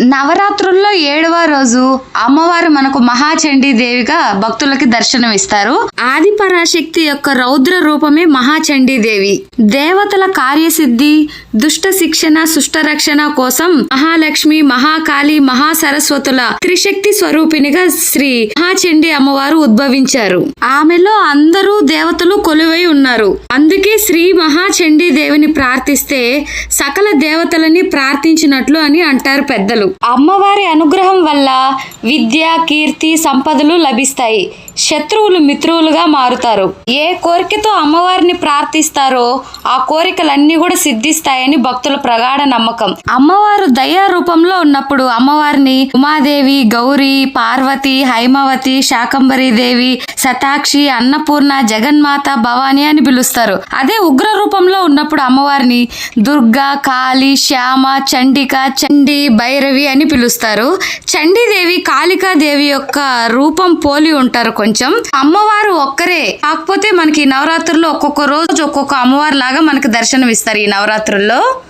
నవరాత్రుల్లో ఏడవ రోజు అమ్మవారు మనకు మహాచండీ దేవిగా భక్తులకి దర్శనం ఇస్తారు ఆది పరాశక్తి యొక్క రౌద్ర రూపమే మహాచండీ దేవి. దేవతల కార్యసిద్ధి దుష్ట శిక్షణ సుష్ట రక్షణ కోసం మహాలక్ష్మి మహాకాళి మహాసరస్వతుల త్రిశక్తి స్వరూపిణిగా శ్రీ మహాచండీ అమ్మవారు ఉద్భవించారు. ఆమెలో అందరూ దేవతలు కొలువై ఉన్నారు. అందుకే శ్రీ మహాచండీ దేవిని ప్రార్థిస్తే సకల దేవతలని ప్రార్థించినట్లు అని అంటారు పెద్దలు. అమ్మవారి అనుగ్రహం వల్ల విద్య కీర్తి సంపదలు లభిస్తాయి. శత్రువులు మిత్రువులుగా మారుతారు. ఏ కోరికతో అమ్మవారిని ప్రార్థిస్తారో ఆ కోరికలన్నీ కూడా సిద్ధిస్తాయని భక్తుల ప్రగాఢ నమ్మకం. అమ్మవారు దయా రూపంలో ఉన్నప్పుడు అమ్మవారిని ఉమాదేవి గౌరీ పార్వతి హైమవతి శాకంబరి దేవి శతాక్షి అన్నపూర్ణ జగన్మాత భవాని అని పిలుస్తారు. అదే ఉగ్ర రూపంలో ఉన్నప్పుడు అమ్మవారిని దుర్గా కాళి శ్యామ చండిక చండి భైరవి అని పిలుస్తారు. చండీదేవి కాళికాదేవి యొక్క రూపం పోలి ఉంటారు కొంచెం. అమ్మవారు ఒక్కరే. కాకపోతే మనకి నవరాత్రుల్లో ఒక్కొక్క రోజు ఒక్కొక్క అమ్మవారి లాగా మనకి దర్శనం ఇస్తారు ఈ నవరాత్రుల్లో.